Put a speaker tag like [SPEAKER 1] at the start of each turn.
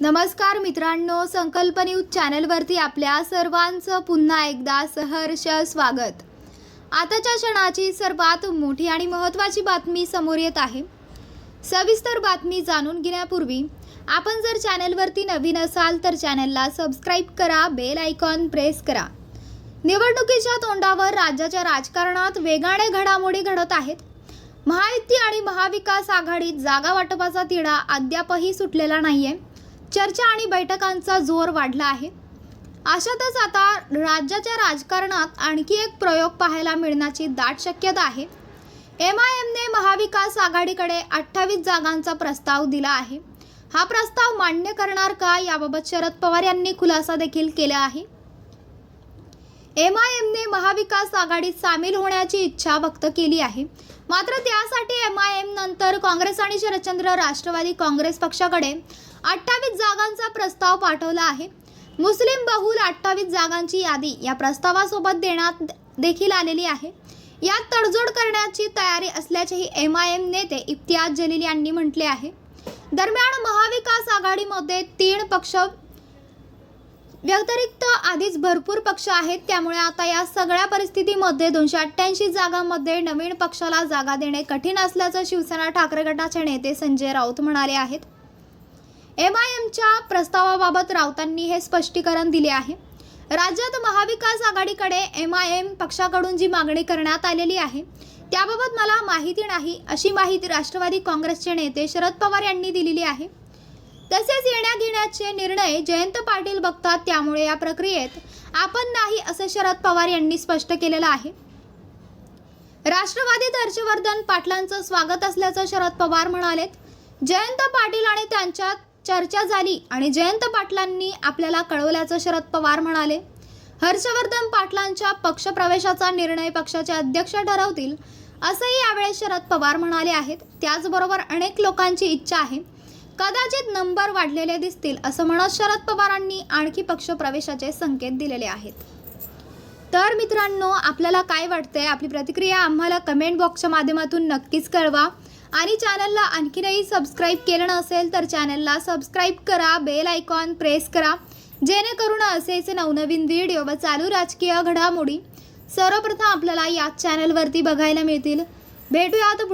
[SPEAKER 1] नमस्कार मित्रांनो संकल्प न्यूज चॅनलवरती आपल्या सर्वांचं पुन्हा एकदा सहर्ष स्वागत. आताच्या क्षणाची सर्वात मोठी आणि महत्त्वाची बातमी समोर येत आहे. सविस्तर बातमी जाणून घेण्यापूर्वी आपण जर चॅनलवरती नवीन असाल तर चॅनलला सबस्क्राईब करा बेल आयकॉन प्रेस करा. निवडणुकीच्या तोंडावर राज्याच्या राजकारणात वेगाने घडामोडी घडत आहेत. महायुती आणि महाविकास आघाडीत जागा वाटपाचा तिढा अद्यापही सुटलेला नाही आहे चर्चा आणि बैठकांचा जोर वाढला आहे. अशातच आता राज्याच्या राजकारणात आणखी एक प्रयोग पाहायला मिळण्याची दाट शक्यता आहे. एम आय एमने महाविकास आघाडीकडे अठ्ठावीस जागांचा प्रस्ताव दिला आहे. हा प्रस्ताव मान्य करणार का याबाबत शरद पवार यांनी खुलासा देखील केला आहे. एम आय एमने महाविकास आघाडीत सामील होण्याची इच्छा व्यक्त केली आहे. मात्र त्यासाठी एम आय एम नंतर काँग्रेस आणि शरदचंद्र राष्ट्रवादी काँग्रेस पक्षाकडे अठ्ठावीस जागांचा प्रस्ताव पाठवला आहे. मुस्लिम बहुल अठ्ठावीस जागांची यादी या प्रस्तावासोबत देण्यात देखील आलेली आहे. यात तडजोड करण्याची तयारी असल्याचेही एम आय एम नेते इम्तियाज जलील यांनी म्हटले आहे. दरम्यान महाविकास आघाडीमध्ये तीन पक्ष व्यतिरिक्त आधीच भरपूर पक्ष आहेत. त्यामुळे आता या सगळ्या परिस्थितीमध्ये दोनशे अठ्ठ्याऐंशी जागांमध्ये नवीन पक्षाला जागा देणे कठीण असल्याचं शिवसेना ठाकरे गटाचे नेते संजय राऊत म्हणाले आहेत. एम प्रस्तावाबाबत राऊतांनी हे स्पष्टीकरण दिले आहे. राज्यात महाविकास आघाडीकडे एम आय एम पक्षाकडून जी मागणी करण्यात आलेली आहे त्याबाबत मला माहिती नाही अशी माहिती राष्ट्रवादी काँग्रेसचे नेते शरद पवार यांनी दिलेली आहे. तसेच येण्या घेण्याचे निर्णय जयंत पाटील बघतात त्यामुळे या प्रक्रियेत आपण नाही असं शरद पवार यांनी स्पष्ट केलेलं आहे. राष्ट्रवादीत हर्षवर्धन पाटलांचं स्वागत असल्याचं शरद पवार म्हणालेत. जयंत पाटील आणि त्यांच्यात चर्चा झाली आणि जयंत पाटलांनी आपल्याला कळवल्याचं शरद पवार म्हणाले. हर्षवर्धन पाटलांच्या पक्षप्रवेशाचा निर्णय पक्षाचे अध्यक्ष ठरवतील असंही यावेळेस शरद पवार म्हणाले आहेत. त्याचबरोबर अनेक लोकांची इच्छा आहे. कदाचित नंबर वाढलेले दिसतील असं म्हणत शरद पवारांनी आणखी पक्षप्रवेशाचे संकेत दिलेले आहेत. तर मित्रांनो आपल्याला काय वाटतंय? आपली प्रतिक्रिया आम्हाला कमेंट बॉक्सच्या माध्यमातून नक्कीच कळवा. आणि चॅनलला आणखीनही सबस्क्राईब केलं नसेल तर चॅनलला सबस्क्राईब करा बेल आयकॉन प्रेस करा जेणेकरून असेच नवनवीन व्हिडिओ व चालू राजकीय घडामोडी सर्वप्रथम आपल्याला याच चॅनलवरती बघायला मिळतील. भेटूयात पुढ-